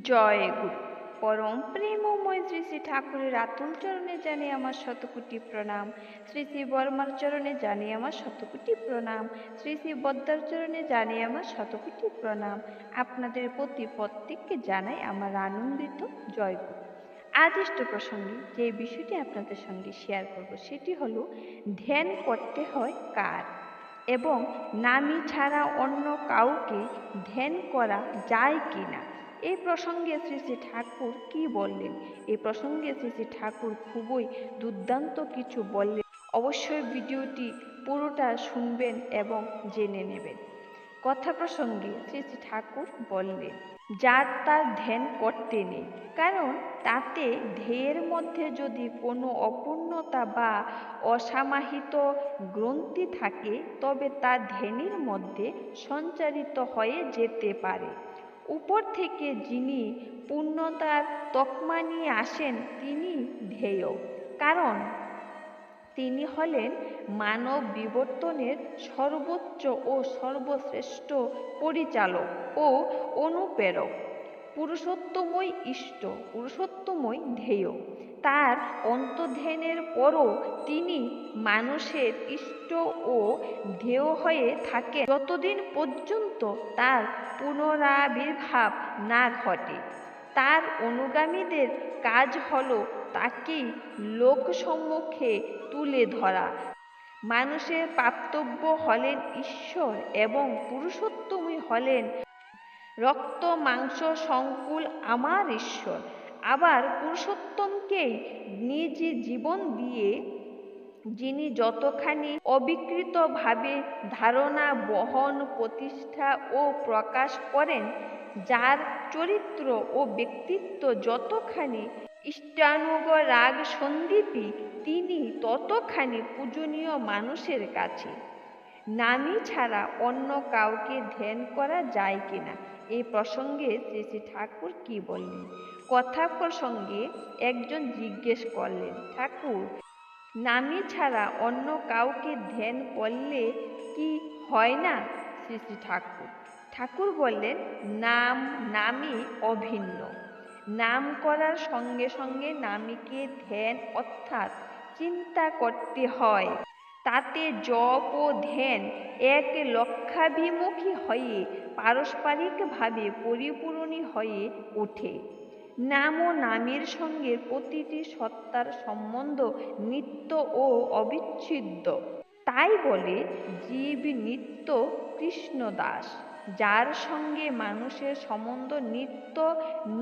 জয় গুরু। পরম প্রেমময় শ্রী শ্রী ঠাকুরের আতুল চরণে জানি আমার শতকোটি প্রণাম। শ্রী শ্রী বর্মার চরণে জানি আমার শতকোটি প্রণাম। শ্রী শ্রী বদ্দার চরণে জানি আমার শতকোটি প্রণাম। আপনাদের প্রতি প্রত্যেককে জানাই আমার আনন্দিত জয় গুরু। আজ প্রসঙ্গে যে বিষয়টি আপনাদের সঙ্গে শেয়ার করব, সেটি হলো, ধ্যান করতে হয় কার? এবং নামি ছাড়া অন্য কাউকে ধ্যান করা যায় কি না এই প্রসঙ্গে শ্রী শ্রী ঠাকুর কি বললেন? এই প্রসঙ্গে শ্রী শ্রী ঠাকুর খুবই দুর্দান্ত কিছু বললেন। অবশ্যই ভিডিওটি পুরোটা শুনবেন এবং জেনে নেবেন। কথা প্রসঙ্গে শ্রী শ্রী ঠাকুর বললেন, যার তার ধ্যান করতে নেই, কারণ তাতে ধ্যেয়ের মধ্যে যদি কোনো অপূর্ণতা বা অসামাহিত গ্রন্থি থাকে, তবে তা ধ্যানের মধ্যে সঞ্চারিত হয়ে যেতে পারে। উপর থেকে যিনি পূর্ণতার তকমা নিয়ে আসেন, তিনি ধ্যেয় কারণ তিনি হলেন মানব বিবর্তনের সর্বোচ্চ ও সর্বশ্রেষ্ঠ পরিচালক ও অনুপ্রেরক। পুরুষোত্তমই ইষ্ট, পুরুষোত্তমই ধ্যেয় তার অন্তর্ধ্যানের পরও তিনি মানুষের ইষ্ট ও ধ্যেয় হয়ে থাকে যতদিন পর্যন্ত তার পুনরাবির্ভাব না ঘটে, তার অনুগামীদের কাজ হল তাকেই লোকসম্মুখে তুলে ধরা। মানুষের প্রাপ্তব্য হলেন ঈশ্বর এবং পুরুষোত্তমই হলেন রক্ত, মাংস, সংকুল আমার ঈশ্বর। আবার পুরুষোত্তমকেই নিজ জীবন দিয়ে, যিনি যতখানি অবিকৃতভাবে ধারণা, বহন, প্রতিষ্ঠা ও প্রকাশ করেন, যার চরিত্র ও ব্যক্তিত্ব যতখানি ইষ্টানুগ রাগ সন্দীপী তিনি ততখানি পূজনীয় মানুষের কাছে। নামি ছাড়া অন্য কাউকে ধ্যান করা যায় কিনা এই প্রসঙ্গে শ্রী শ্রী ঠাকুর কি বললেন? কথা প্রসঙ্গে একজন জিজ্ঞেস করলেন, ঠাকুর নামি ছাড়া অন্য কাউকে ধ্যান করলে কি হয় না? শ্রী শ্রী ঠাকুর। ঠাকুর বললেন, নাম, নামই অভিন্ন। নাম করার সঙ্গে সঙ্গে নামীকে ধ্যান অর্থাৎ চিন্তা করতে হয়। তাতে জপ ও ধ্যান এক লক্ষাভিমুখী হয়ে পারস্পরিকভাবে পরিপূরণী হয়ে ওঠে। নাম ও নামের সঙ্গে প্রতিটি সত্তার সম্বন্ধ নিত্য ও অবিচ্ছেদ্য। তাই বলে জীব নিত্য কৃষ্ণদাস, যার সঙ্গে মানুষের সম্বন্ধ নিত্য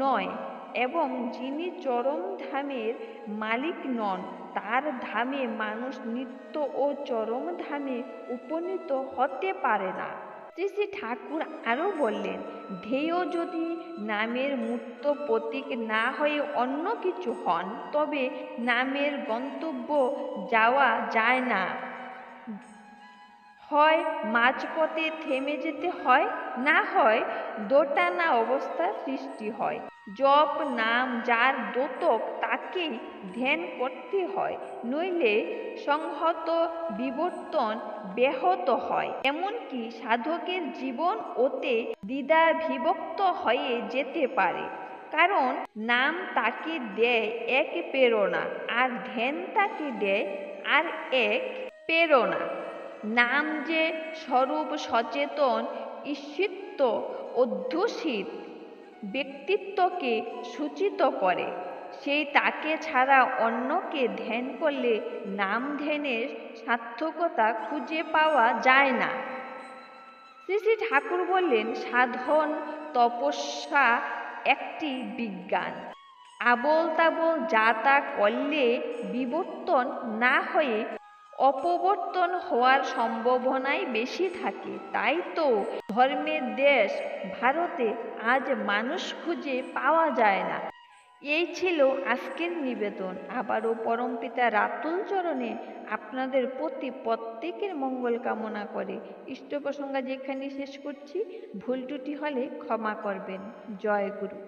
নয় এবং যিনি চরম ধামের মালিক নন, তার ধামে মানুষ নিত্য ও চরম ধামে উপনীত হতে পারে না। শ্রী শ্রী ঠাকুর আরও বললেন, ধ্যেয় যদি নামের মূর্ত প্রতীক না হয়ে অন্য কিছু হন, তবে নামের গন্তব্য যাওয়া যায় না। হয় মাঝপথে থেমে যেতে হয়, না হয় দোটানা অবস্থার সৃষ্টি হয়। জপ নাম যার দোতক তাকেই ধ্যান করতে হয়, নইলে সংহত বিবর্তন ব্যাহত হয়। এমনকি সাধকের জীবন ওতে দ্বিধা বিভক্ত হয়ে যেতে পারে, কারণ নাম তাকে দেয় এক প্রেরণা, আর ধ্যান তাকে দেয় আর এক প্রেরণা। নাম যে স্বরূপ সচেতন ঈশিত্ব অধ্যুষিত ব্যক্তিত্বকে সূচিত করে। সেই তাকে ছাড়া অন্যকে ধ্যান করলে নাম ধ্যানের সার্থকতা খুঁজে পাওয়া যায় না। শ্রী শ্রী ঠাকুর বললেন, সাধন তপস্যা একটি বিজ্ঞান। আবল তাবল যা তা করলে বিবর্তন না হয়ে অপবর্তন হওয়ার সম্ভাবনাই বেশি থাকে। তাই তো ধর্মের দেশ ভারতে আজ মানুষ খুঁজে পাওয়া যায় না। এই ছিল আজকের নিবেদন। আবারও পরমপিতা রাতুল চরণে আপনাদের প্রতি প্রত্যেকের মঙ্গল কামনা করে। ইষ্ট প্রসঙ্গা যেখানে শেষ করছি, ভুল ত্রুটি হলে ক্ষমা করবেন। জয় গুরু।